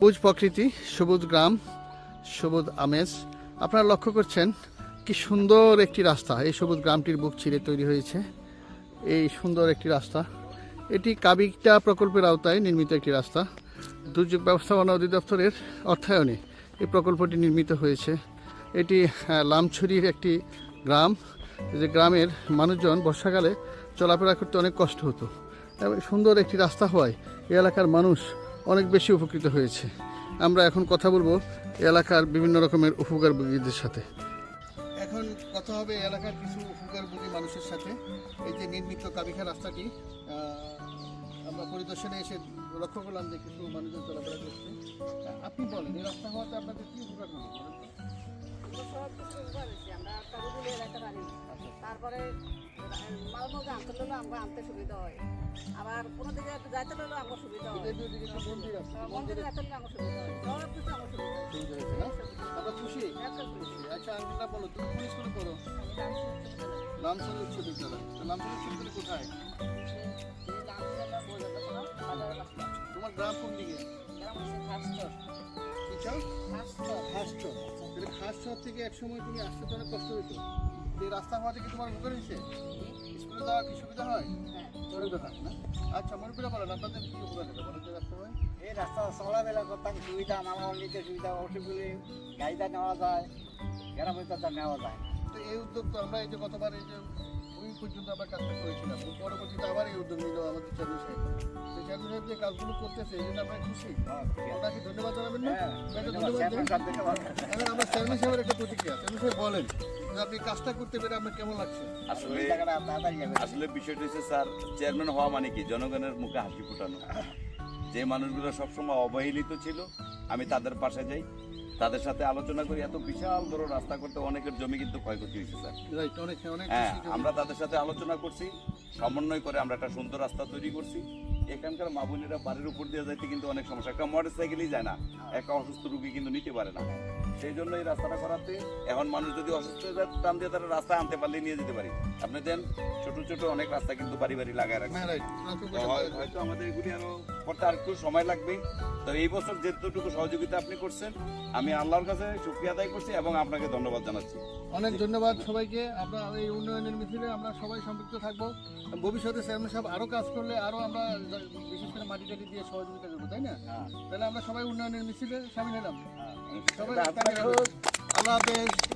সবুজ প্রকৃতি, সবুজ গ্রাম, সবুজ আমেজ। আপনারা লক্ষ্য করছেন কি সুন্দর একটি রাস্তা। এই সবুজ গ্রামটির বুক চিরে তৈরি হয়েছে। এই সুন্দর একটি রাস্তা। এটি কাবিকটা প্রকল্পের আওতায় নির্মিত একটি রাস্তা। দুর্যোগ ব্যবস্থাপনা অধিদপ্তরের অর্থায়নে এই প্রকল্পটি নির্মিত হয়েছে। এটি লামছড়ির একটি গ্রাম। যে গ্রামের মানুষজন বর্ষাকালে চলাফেরা করতে অনেক কষ্ট হতো। এবং সুন্দর একটি রাস্তা হওয়ায় এই এলাকার মানুষ অনেক বেশি উপকৃত হয়েছে। আমরা এখন কথা বলব এলাকার বিভিন্ন রকমের উপকারভোগীদের সাথে। এখন কথা হবে এলাকার কিছু উপকারভোগী মানুষের সাথে। এই যে নির্মিত কাবিখা রাস্তাটি আমরা পরিদর্শনে এসে লক্ষ্য করলাম যে কিছু মানুষজন চলাফেরা করছে। আপনি বলেন, এই রাস্তা হওয়াতে আপনাদের কি উপকার বাড়ি। তারপরে মালমুগ আনতে হলে আমরা আনতে সুবিধা হয় আবার কোনো দিকে একটু যাইতে হলে আমার সুবিধা হয় এদের দুদিকে একটা মন্দির আছে মন্দিরে যেতে হলে আমার সুবিধা হয় সব কিছু আমার সুবিধা হয় সুবিধা হয়েছে না আমরা খুশি আচ্ছা আঙ্কেলটা বলো তুমি কোন স্কুলে পড়ো আমি জানি সুবিধা হয়। লামসল উচ্চ বিদ্যালয় তো লামসল উচ্চ বিদ্যালয় কোথায় এই লামডিয়াটা বলে দেবো না, বাজারে রাস্তা। তোমার গ্রাম কোন দিকে খাসচর। খাসচর তাহলে খাসচর থেকে এক সময় তুমি আসতে তো অনেক কষ্ট হতো এই রাস্তা হওয়া থেকে তোমার উপকার নিছে স্কুলে যাওয়া কি সুবিধা হয়? হ্যাঁ। সুবিধা হয় না? আচ্ছা মনে করে বলেন আপনাদের কি উপকার হবে বলেন যে রাস্তা হয়। এই রাস্তা চলাফেরা করতাম সুবিধা মানুষ নিতে সুবিধা অসুবিধে গাড়িটা নেওয়া যায় গ্রামে নেওয়া যায়। তো এই উদ্যোগ তো আমরা এই যে গতবার এই যে পর্যন্ত আমরা কাজটা করেছিলাম। পরবর্তীতে আবার এই উদ্যোগ নিল আমাদের চেয়ারম্যান সাহেব। তো চেয়ারম্যান সাহেব যে কাজগুলো করতেছে এই জন্য আমরা খুশি। ওনাকে ধন্যবাদ জানাবেন না? ধন্যবাদ, আমরা চেয়ারম্যান সাহেবের একটা প্রতিক্রিয়া। চেয়ারম্যান সাহেব বলেন যে আপনি কাজটা করতে পেরে আপনার কেমন লাগছে? আসলে। আসলে বিষয়টা হচ্ছে স্যার চেয়ারম্যান হওয়া মানে কি? জনগণের মুখে হাসি ফোটানো। যে মানুষগুলো সবসময় অবহেলিত ছিল আমি তাদের পাশে যাই। তাদের সাথে আলোচনা করি। এত বিশাল বড় রাস্তা করতে অনেকের জমি কিন্তু ক্ষয়ক্ষতি হয়েছে স্যার। হ্যাঁ আমরা তাদের সাথে আলোচনা করছি সমন্বয় করে আমরা একটা সুন্দর রাস্তা তৈরি করছি। এখানকার মা বোনেরা বাড়ির উপর দিয়ে যাইতে কিন্তু অনেক সমস্যা। একটা মোটর সাইকেলই যায় না। একটা অসুস্থ রুগী কিন্তু নিতে পারে না। সেই জন্য এই রাস্তাটা করাতে এখন মানুষ যদি অসুস্থ হয়ে যায় টান দিয়ে তারা রাস্তায় আনতে পারলে নিয়ে যেতে পারি। আপনি দেন ছোট ছোট অনেক রাস্তা কিন্তু বাড়ি বাড়ি লাগায় রাখছে হ্যাঁ হয়- হয়তো আমাদের এগুলি আরও করতে আর একটু সময় লাগবে। তো এই বছর যেটুকু সহযোগিতা আপনি করছেন আমি আল্লাহর কাছে শুক্রিয়া আদায় করছি এবং আপনাকে ধন্যবাদ জানাচ্ছি। অনেক ধন্যবাদ সবাইকে। আমরা এই উন্নয়নের মিছিলে আমরা সবাই সম্পৃক্ত থাকব। ভবিষ্যতে চেয়ারম্যান সাহেব আরও কাজ করলে আরও আমরা বিশেষ করে মাটি টাটি দিয়ে সহযোগিতা করব তাই না? হ্যাঁ, তাহলে আমরা সবাই উন্নয়নের মিছিলে সামিল হলাম। হ্যাঁ। আল্লাহ হাফেজ।